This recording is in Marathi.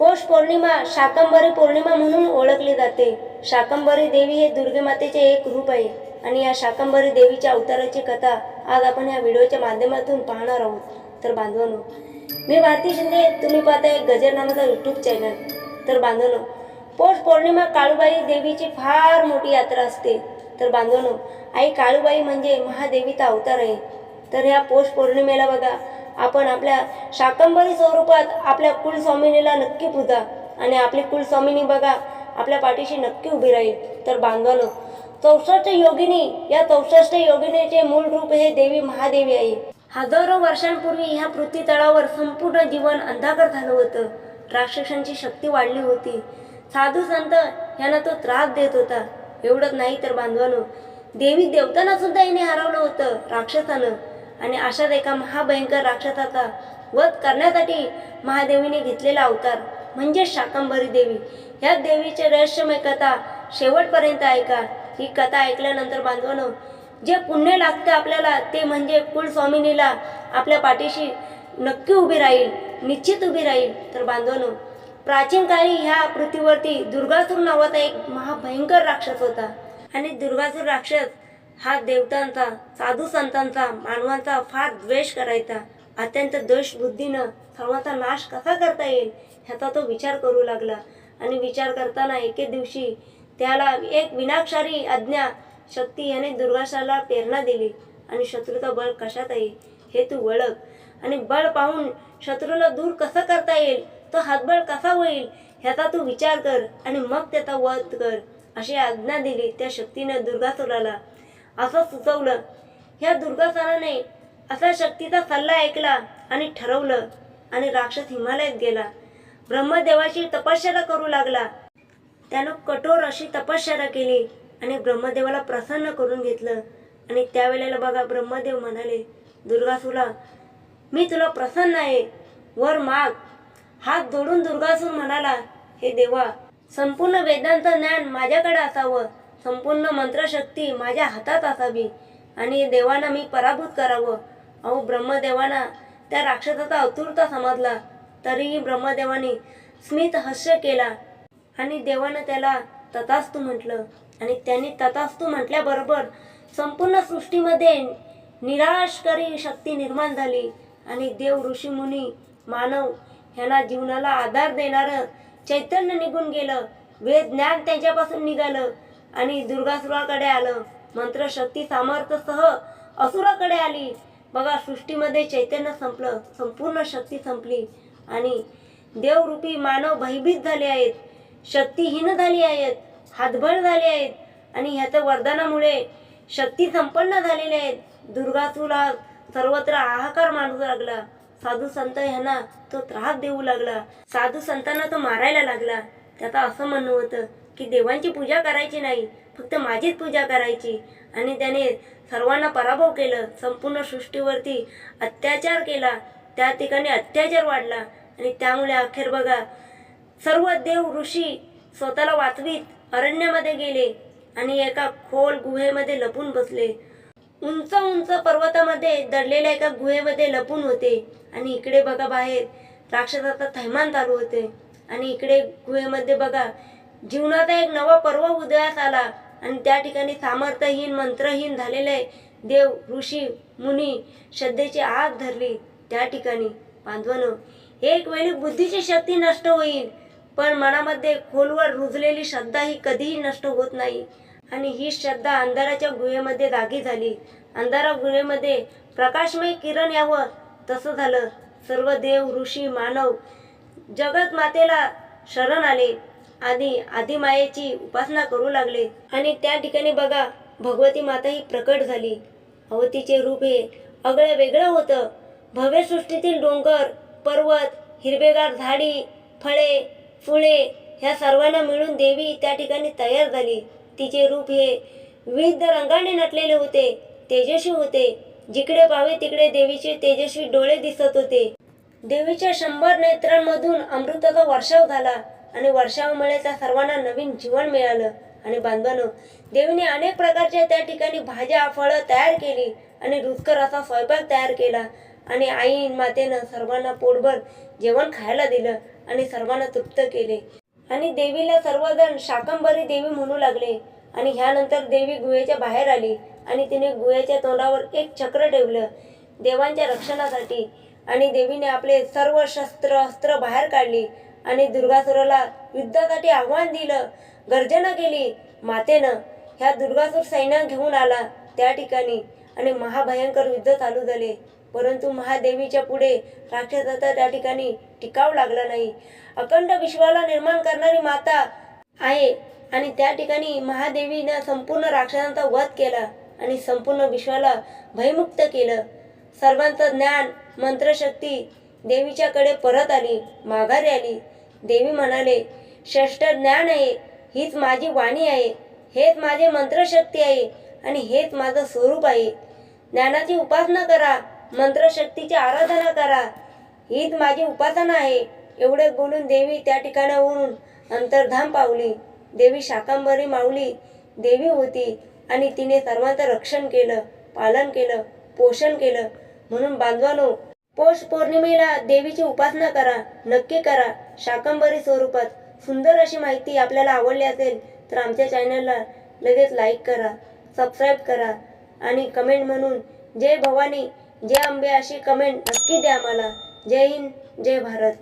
पौष पौर्णिमा शाकंभरी पौर्णिमा म्हणून ओळखली जाते. शाकंभरी देवी हे दुर्गे मातेचे एक रूप आहे. आणि या शाकंभरी देवीच्या अवताराची कथा आज आपण या व्हिडिओच्या माध्यमातून पाहणार आहोत. तर बांधवानो मी भारती शिंदे. तुम्ही पाहताय गजर नावाचा यूट्यूब चॅनल तर बांधवानो पौष पौर्णिमा काळूबाई देवीची फार मोठी यात्रा असते. तर बांधवानो आई काळूबाई म्हणजे महादेवीचा अवतार आहे. तर ह्या पौष पौर्णिमेला बघा आपण आपल्या शाकंभरी स्वरूपात आपल्या कुलस्वामिनीला नक्की पूजा. आणि आपली कुलस्वामिनी बघा आपल्या पाठीशी नक्की उभी राहील. तर बांधवानो चौसष्ट योगिनी या चौसष्ट योगिनीचे मूळ रूप हे देवी महादेवी आहे. हजारो वर्षांपूर्वी ह्या पृथ्वी तळावर संपूर्ण जीवन अंधाकर झालं होतं. राक्षसांची शक्ती वाढली होती. साधू संत यांना तो त्रास देत होता. एवढंच नाही तर बांधवानो देवी देवतांना सुद्धा याने हरवलं होतं राक्षसानं. आणि अशाच एका महाभयंकर राक्षसाचा वध करण्यासाठी महादेवीने घेतलेला अवतार म्हणजे शाकंभरी देवी. ह्या देवीचे रहस्यमय कथा शेवटपर्यंत ऐका. ही कथा ऐकल्यानंतर बांधवानो जे पुण्य लागतं आपल्याला ते म्हणजे कुलस्वामिनीला आपल्या पाठीशी नक्की उभी राहील निश्चित उभी राहील. तर बांधवानो प्राचीन काळी ह्या पृथ्वीवरती दुर्गासूर नावाचा एक महाभयंकर राक्षस होता. आणि दुर्गासूर राक्षस हा देवतांचा साधू संतांचा मानवांचा फार द्वेष करायचा. अत्यंत द्वेष बुद्धीनं सर्वांचा नाश कसा करता येईल ह्याचा तो विचार करू लागला. आणि विचार करताना एके दिवशी त्याला एक विनाक्षारी आज्ञा शक्ती याने दुर्गाशाला प्रेरणा दिली. आणि शत्रूचा बळ कशात येईल हे तू वळख आणि बळ पाहून शत्रूला दूर कसं करता येईल तो हातबळ कसा होईल ह्याचा तू विचार कर. आणि मग त्याचा वध कर अशी आज्ञा दिली त्या शक्तीने दुर्गासुराला असं सुचवलं. ह्या दुर्गासनाने असा शक्तीचा सल्ला ऐकला आणि ठरवलं आणि राक्षस हिमालयात गेला. ब्रह्मदेवाची तपश्चर्या करू लागला. त्यानं कठोर अशी तपश्चर्या केली आणि ब्रह्मदेवाला प्रसन्न करून घेतलं. आणि त्यावेळेला बघा ब्रह्मदेव म्हणाले दुर्गासूला मी तुला प्रसन्न आहे. वर माग. हात जोडून दुर्गासूर म्हणाला हे देवा संपूर्ण वेदांचं ज्ञान माझ्याकडे असावं. संपूर्ण मंत्रशक्ती माझ्या हातात असावी आणि देवांना मी पराभूत करावं. अहो ब्रह्मदेवांना त्या राक्षसाचा अतुरता समजला तरीही ब्रह्मदेवाने स्मित हास्य केला आणि देवानं त्याला तथास्तू म्हटलं आणि त्यांनी तथास्तू म्हटल्याबरोबर संपूर्ण सृष्टीमध्ये निराशकारी शक्ती निर्माण झाली आणि देव ऋषीमुनी मानव ह्यांना जीवनाला आधार देणारं चैतन्य निघून गेलं. वेद ज्ञान त्यांच्यापासून निघालं. आणि दुर्गासुराकडे आलं. मंत्रशक्ती सामर्थ्यसह असुराकडे आली. बघा सृष्टीमध्ये चैतन्य संपलं. संपूर्ण शक्ती संपली. आणि देवरूपी मानव भयभीत झाले आहेत. शक्तीहीन झाली आहेत. हातभर झाले आहेत. आणि ह्याच्या वरदानामुळे शक्ती संपन्न झालेले आहेत. दुर्गासुरा सर्वत्र हाहाकार मानू लागला. साधू संत ह्यांना तो त्रास देऊ लागला. साधू संतांना तो मारायला लागला. त्याचा असं म्हणणं होतं की देवांची पूजा करायची नाही फक्त माझीच पूजा करायची. आणि त्याने सर्वांना पराभव केलं संपूर्ण सृष्टीवरती अत्याचार केला त्या ठिकाणी अत्याचार वाढला. आणि त्यामुळे अखेर बघा सर्व देव ऋषी स्वतःला वाचवीत अरण्यामध्ये गेले आणि एका खोल गुहेमध्ये लपून बसले. उंच उंच पर्वतामध्ये दडलेल्या एका गुहेमध्ये लपून होते. आणि इकडे बघा बाहेर राक्षसाचा थैमान चालू होते. आणि इकडे गुहेमध्ये बघा जीवनाचा एक नवा पर्व उदयास आला. आणि त्या ठिकाणी सामर्थ्यहीन मंत्रहीन झालेले देव ऋषी मुनी श्रद्धेची आग धरली. त्या ठिकाणी बांधवनं एक वेळी बुद्धीची शक्ती नष्ट होईल. पण मनामध्ये खोलवर रुजलेली श्रद्धा ही कधीही नष्ट होत नाही. आणि ही श्रद्धा अंधाराच्या गुहेमध्ये जागी झाली. अंधारा गुहेमध्ये प्रकाशमय किरण यावं तसं झालं. सर्व देव ऋषी मानव जगत मातेला शरण आले. आणि आदिमायेची उपासना करू लागले. आणि त्या ठिकाणी बघा भगवती माता ही प्रकट झाली. अवतीचे तिचे रूप हे अगळं वेगळं होतं. भव्यसृष्टीतील डोंगर पर्वत हिरवेगार झाडी फळे फुले ह्या सर्वांना मिळून देवी त्या ठिकाणी तयार झाली. तिचे रूप हे विविध रंगाने नटलेले होते तेजस्वी होते. जिकडे पावे तिकडे देवीचे तेजस्वी डोळे दिसत होते. देवीच्या शंभर नेत्रांमधून अमृताचा वर्षाव झाला. आणि वर्षावामुळे त्या सर्वांना नवीन जीवन मिळालं. आणि बांधवांनो देवीने अनेक प्रकारच्या त्या ठिकाणी भाज्या फळं तयार केली आणि रुचकर असा स्वयंपाक तयार केला. आणि आई मातेनं सर्वांना पोटभर जेवण खायला दिलं आणि सर्वांना तृप्त केले. आणि देवीला सर्वजण शाकंभरी देवी म्हणू लागले. आणि ह्यानंतर देवी गुहेच्या बाहेर आली आणि तिने गुहेच्या तोंडावर एक चक्र ठेवलं देवांच्या रक्षणासाठी. आणि देवीने आपले सर्व शस्त्र अस्त्र बाहेर काढली आणि दुर्गासुराला युद्धासाठी आव्हान दिलं. गर्जना केली मातेनं ह्या दुर्गासूर सैन्य घेऊन आला त्या ठिकाणी आणि महाभयंकर युद्ध चालू झाले. परंतु महादेवीच्या पुढे राक्षसाचा त्या ठिकाणी टिकाव लागला नाही. अखंड विश्वाला निर्माण करणारी माता आहे आणि त्या ठिकाणी महादेवीनं संपूर्ण राक्षसांचा वध केला आणि संपूर्ण विश्वाला भयमुक्त केलं. सर्वांचं ज्ञान मंत्रशक्ती देवीच्याकडे परत आली माघारी आली. देवी म्हणाले श्रेष्ठ ज्ञान आहे हीच माझी वाणी आहे हेच माझे मंत्रशक्ती आहे आणि हेच माझं स्वरूप आहे. ज्ञानाची उपासना करा मंत्रशक्तीची आराधना करा हीच माझी उपासना आहे. एवढे बोलून देवी त्या ठिकाणावरून अंतर्धाम पावली. देवी शाकांबरी माऊली देवी होती आणि तिने सर्वांचं रक्षण केलं पालन केलं पोषण केलं. म्हणून बांधवानो पौष पौर्णिमेला देवीची उपासना करा नक्की करा. शाकंभरी स्वरूपात. सुंदर अशी माहिती आपल्याला आवडली असेल तर आमच्या चॅनलला लगेच लाईक करा सबस्क्राईब करा आणि कमेंट म्हणून जय भवानी जय अंबे अशी कमेंट नक्की द्या आम्हाला. जय हिंद जय भारत.